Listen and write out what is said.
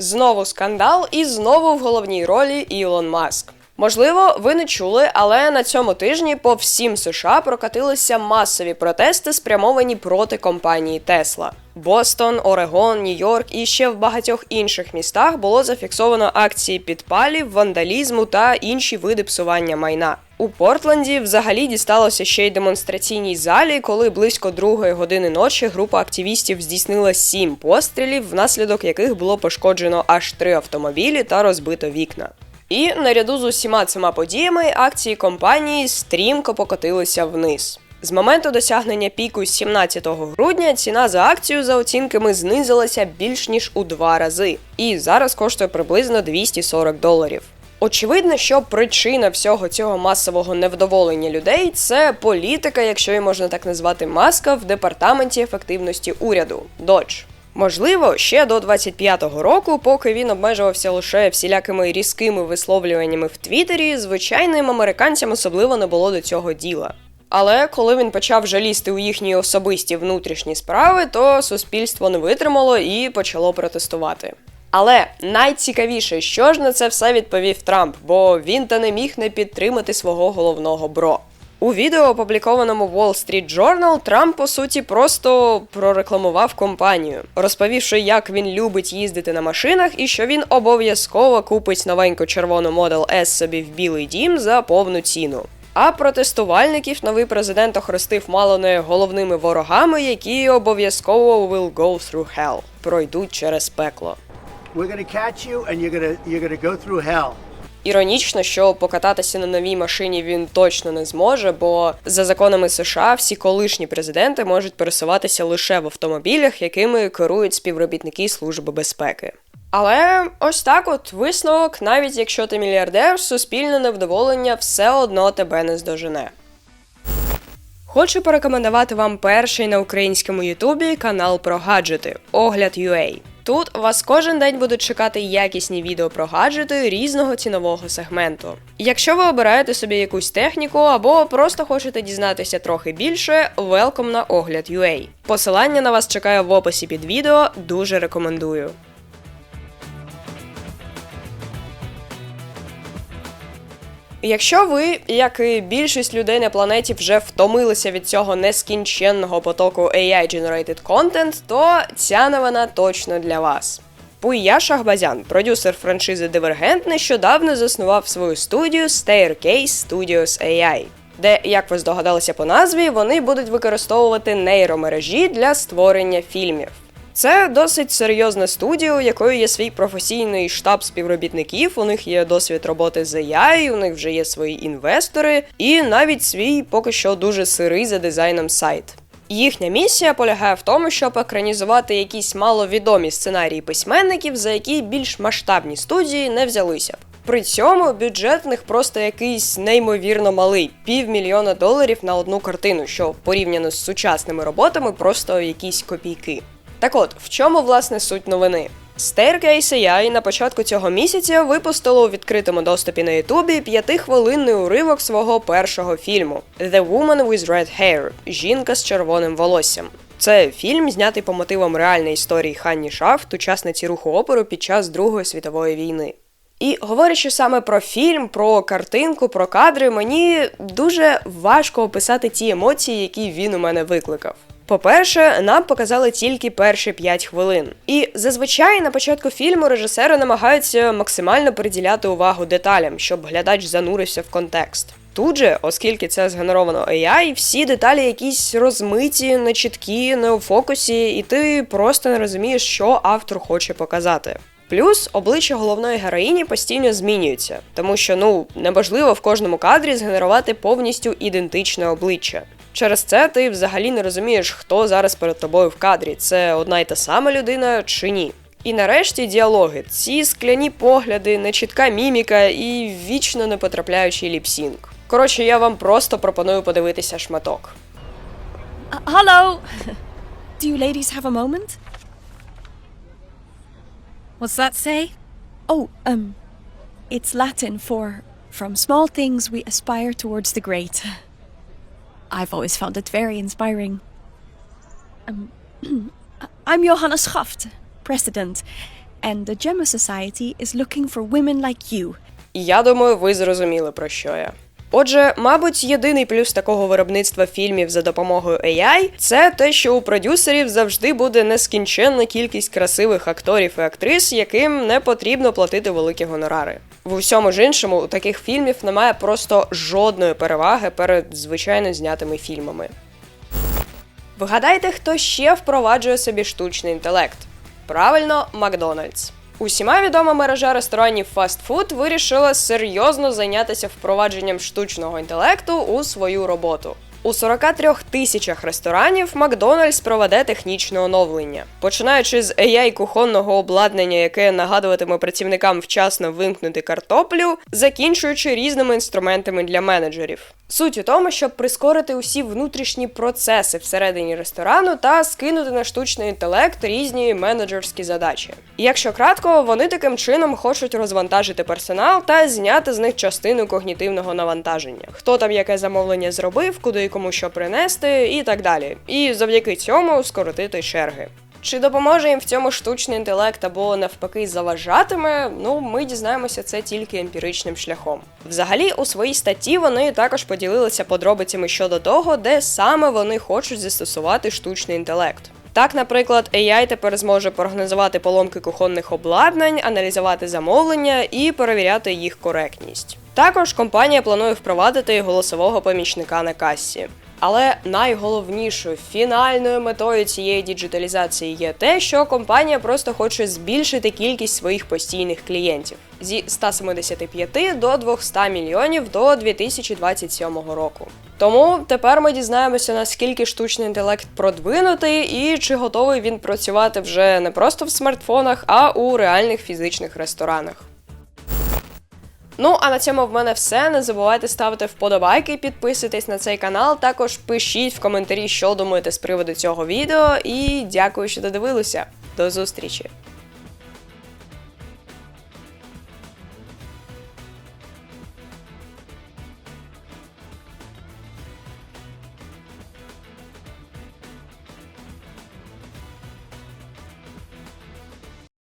Знову скандал, і знову в головній ролі Ілон Маск. Можливо, ви не чули, але на цьому тижні по всім США прокатилися масові протести, спрямовані проти компанії Тесла. Бостон, Орегон, Нью-Йорк і ще в багатьох інших містах було зафіксовано акції підпалів, вандалізму та інші види псування майна. У Портленді взагалі дісталося ще й демонстраційній залі, коли близько другої години ночі група активістів здійснила сім пострілів, внаслідок яких було пошкоджено аж три автомобілі та розбито вікна. І наряду з усіма цими подіями акції компанії стрімко покотилися вниз. З моменту досягнення піку 17 грудня ціна за акцію за оцінками знизилася більш ніж у два рази, і зараз коштує приблизно 240 доларів. Очевидно, що причина всього цього масового невдоволення людей це політика, якщо її можна так назвати, маска в департаменті ефективності уряду Додж. Можливо, ще до 25-го року, поки він обмежувався лише всілякими різкими висловлюваннями в Твіттері, звичайним американцям особливо не було до цього діла. Але коли він почав жалісти у їхні особисті внутрішні справи, то суспільство не витримало і почало протестувати. Але найцікавіше, що ж на це все відповів Трамп, бо він та не міг не підтримати свого головного бро. У відео, опублікованому Wall Street Journal, Трамп по суті просто прорекламував компанію, розповівши, як він любить їздити на машинах і що він обов'язково купить новеньку червону Model S собі в білий дім за повну ціну. А протестувальників новий президент охрестив мало не головними ворогами, які обов'язково will go through hell, пройдуть через пекло. Іронічно, що покататися на новій машині він точно не зможе, бо за законами США всі колишні президенти можуть пересуватися лише в автомобілях, якими керують співробітники Служби безпеки. Але ось так от висновок, навіть якщо ти мільярдер, суспільне невдоволення все одно тебе не здожене. Хочу порекомендувати вам перший на українському Ютубі канал про гаджети Огляд UA. Тут вас кожен день будуть чекати якісні відео про гаджети різного цінового сегменту. Якщо ви обираєте собі якусь техніку або просто хочете дізнатися трохи більше, велком на огляд UA. Посилання на вас чекає в описі під відео, дуже рекомендую. Якщо ви, як і більшість людей на планеті, вже втомилися від цього нескінченного потоку AI-generated content, то ця новина точно для вас. Пуя Шахбазян, продюсер франшизи Divergent, нещодавно заснував свою студію Staircase Studios AI, де, як ви здогадалися по назві, вони будуть використовувати нейромережі для створення фільмів. Це досить серйозна студія, у якої є свій професійний штаб співробітників, у них є досвід роботи з AI, у них вже є свої інвестори, і навіть свій поки що дуже сирий за дизайном сайт. Їхня місія полягає в тому, щоб екранізувати якісь маловідомі сценарії письменників, за які більш масштабні студії не взялися. При цьому бюджет в них просто якийсь неймовірно малий півмільйона доларів на одну картину, що порівняно з сучасними роботами просто якісь копійки. Так от, в чому власне суть новини? Staircase AI на початку цього місяця випустило у відкритому доступі на Ютубі п'ятихвилинний уривок свого першого фільму The Woman with Red Hair Жінка з червоним волоссям. Це фільм, знятий по мотивам реальної історії Ханні Шафт, учасниці руху опору під час Другої світової війни. І говорячи саме про фільм, про картинку, про кадри, мені дуже важко описати ті емоції, які він у мене викликав. По-перше, нам показали тільки перші 5 хвилин. І зазвичай на початку фільму режисери намагаються максимально приділяти увагу деталям, щоб глядач занурився в контекст. Тут же, оскільки це згенеровано AI, всі деталі якісь розмиті, нечіткі, не у фокусі, і ти просто не розумієш, що автор хоче показати. Плюс обличчя головної героїні постійно змінюються, тому що ну неможливо в кожному кадрі згенерувати повністю ідентичне обличчя. Через це ти взагалі не розумієш, хто зараз перед тобою в кадрі, це одна й та сама людина чи ні. І нарешті діалоги, ці скляні погляди, нечітка міміка і вічно не потрапляючий ліпсінг. Коротше, я вам просто пропоную подивитися шматок. Uh, hello! Do you ladies have a moment? What's that say? Oh, um, it's Latin for from small things we aspire towards the great. I've always found it very inspiring. Um, I'm Johanna Schaft, president, And the Gemma Society is looking for women like you. Я думаю, ви зрозуміли про що я. Отже, мабуть, єдиний плюс такого виробництва фільмів за допомогою AI – це те, що у продюсерів завжди буде нескінченна кількість красивих акторів і актрис, яким не потрібно платити великі гонорари. В усьому ж іншому у таких фільмів немає просто жодної переваги перед звичайно знятими фільмами. Вгадайте, хто ще впроваджує собі штучний інтелект? Правильно, Макдональдс. Усіма відома мережа ресторанів фастфуд вирішила серйозно зайнятися впровадженням штучного інтелекту у свою роботу. У 43 тисячах ресторанів Макдональдс проведе технічне оновлення, починаючи з AI кухонного обладнання, яке нагадуватиме працівникам вчасно вимкнути картоплю, закінчуючи різними інструментами для менеджерів. Суть у тому, щоб прискорити усі внутрішні процеси всередині ресторану та скинути на штучний інтелект різні менеджерські задачі. Якщо кратко, вони таким чином хочуть розвантажити персонал та зняти з них частину когнітивного навантаження. Хто там яке замовлення зробив, куди кому що принести, і так далі. І завдяки цьому скоротити черги. Чи допоможе їм в цьому штучний інтелект або навпаки заважатиме? Ну, ми дізнаємося це тільки емпіричним шляхом. Взагалі, у своїй статті вони також поділилися подробицями щодо того, де саме вони хочуть застосувати штучний інтелект. Так, наприклад, AI тепер зможе прогнозувати поломки кухонних обладнань, аналізувати замовлення і перевіряти їх коректність. Також компанія планує впровадити голосового помічника на касі. Але найголовнішою фінальною метою цієї діджиталізації є те, що компанія просто хоче збільшити кількість своїх постійних клієнтів зі 175 до 200 мільйонів до 2027 року. Тому тепер ми дізнаємося, наскільки штучний інтелект продвинутий і чи готовий він працювати вже не просто в смартфонах, а у реальних фізичних ресторанах. Ну, а на цьому в мене все. Не забувайте ставити вподобайки, підписуйтесь на цей канал. Також пишіть в коментарі, що думаєте з приводу цього відео. І дякую, що додивилися. До зустрічі!